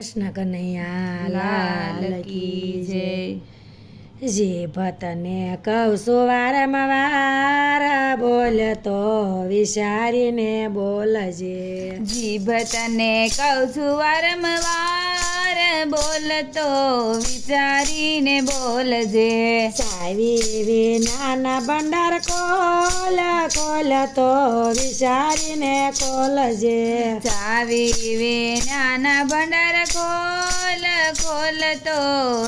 કૃષ્ણ કનૈયા લાલ કી જય. જે ભતને કહું છું વારંવાર બોલતો વિચારીને બોલજે. જીભ તને કહું છું વારંવાર બોલતો વિચારીને બોલજે. સાવી નાના ભંડાર કોલ કોલ તો વિચારીને કોલજે સાવી નાના ભંડાર કોલ કોલ તો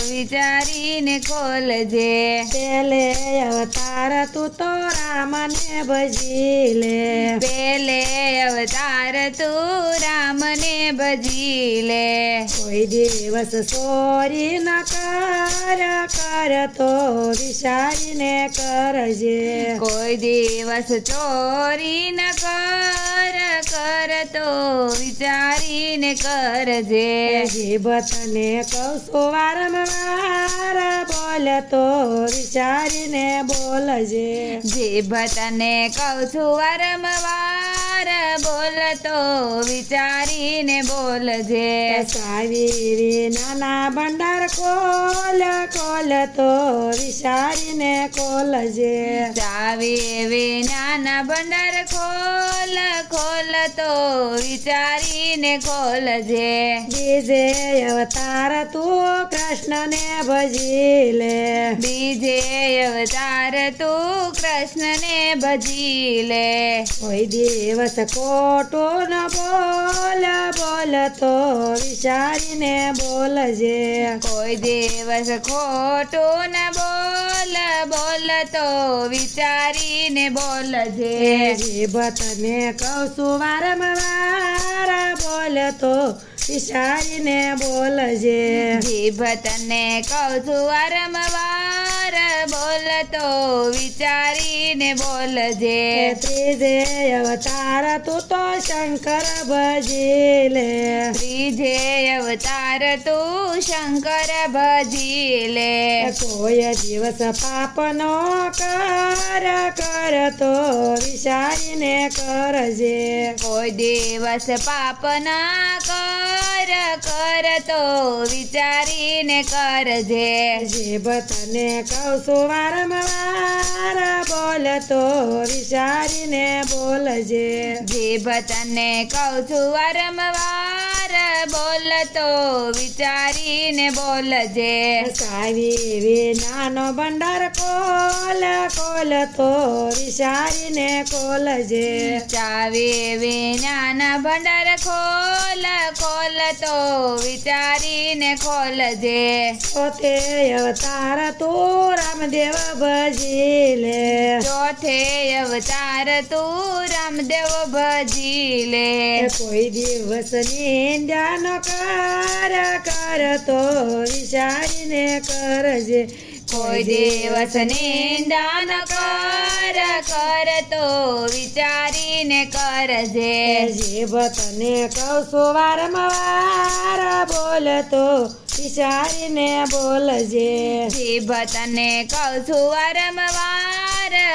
વિચારીને કોલજે પેલે અવતાર તું તો રામને ભજી લે. પેલે અવતાર તું રામને ભજી લે. કોઈ દિવસ સોરી ન કર કર તો વિચારીને કરજે. કોઈ દિવસ ચોરી ન કર કર તો વિચારીને કરજે. જીભ તને કહું વારંવાર બોલ તો વિચારીને બોલજે. જીભ તને કહું છું વારંવાર બોલ તો વિચારીને બોલજે સાવી નાના ભંડાર કોલ કોલ તો વિચારીને ખોલજે ચાવી નાના ભંડાર તો વિચારીને ખોલજે. બીજે અવતાર તું કૃષ્ણને ભજી લે. બીજે અવતાર તું કૃષ્ણને ભજી લે. કોઈ દિવસ ખોટો ન બોલ બોલ તો વિચારીને બોલજે. કોઈ દિવસ ખોટો ન બોલ બોલ તો વિચારીને બોલજે જીભ તને કહું છું વારંવાર બોલ તો વિચારીને બોલજે જીભ તને કહું છું વારંવાર તો વિચારીને બોલજે. ત્રીજે અવતાર તું તો શંકર ભજી લે ત્રીજે અવતાર તું શંકર ભજી લે કોઈ દિવસ પાપનો કર કર તો વિચારીને કરજે. કોઈ દિવસ પાપના કર કર તો વિચારીને કરજે. જીભ તને કહું છું વારંવાર બોલ તો વિચારીને બોલજે. જીભ તને કહું છું વારંવાર બોલ તો વિચારીને બોલજે સાવી નાનો ભંડાર કોલ કોલ તો વિચારીને કોલજે ચાવી વિનાના ભંડાર ખોલ ખોલ તો વિચારીને ખોલજે પોતે અવતાર તું રામદેવ ભજી લે. ચોથે અવતાર તું રામદેવ ભજી લે. કોઈ દિવસ નિંદા ન કર કર તો વિચારીને કરજે. કોઈ દિવસ નિંદા ન કર કર તો વિચારીને કરજે. જીવ તને કહું છું વારંવાર બોલ તો વિચારીને બોલજે. જીભ તને કહું છું વારંવાર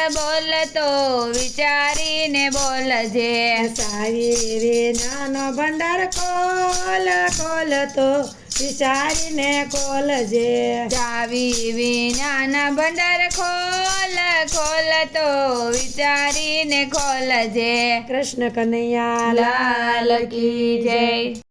બોલ તો વિચારીને બોલજે સારી રે નાનો ભંડાર કોલ ખોલ તો વિચારીને ખોલજે ચાવી વિના ભંડાર ખોલ ખોલ તો વિચારીને ખોલજે કૃષ્ણ કનૈયા લાલ કી જય.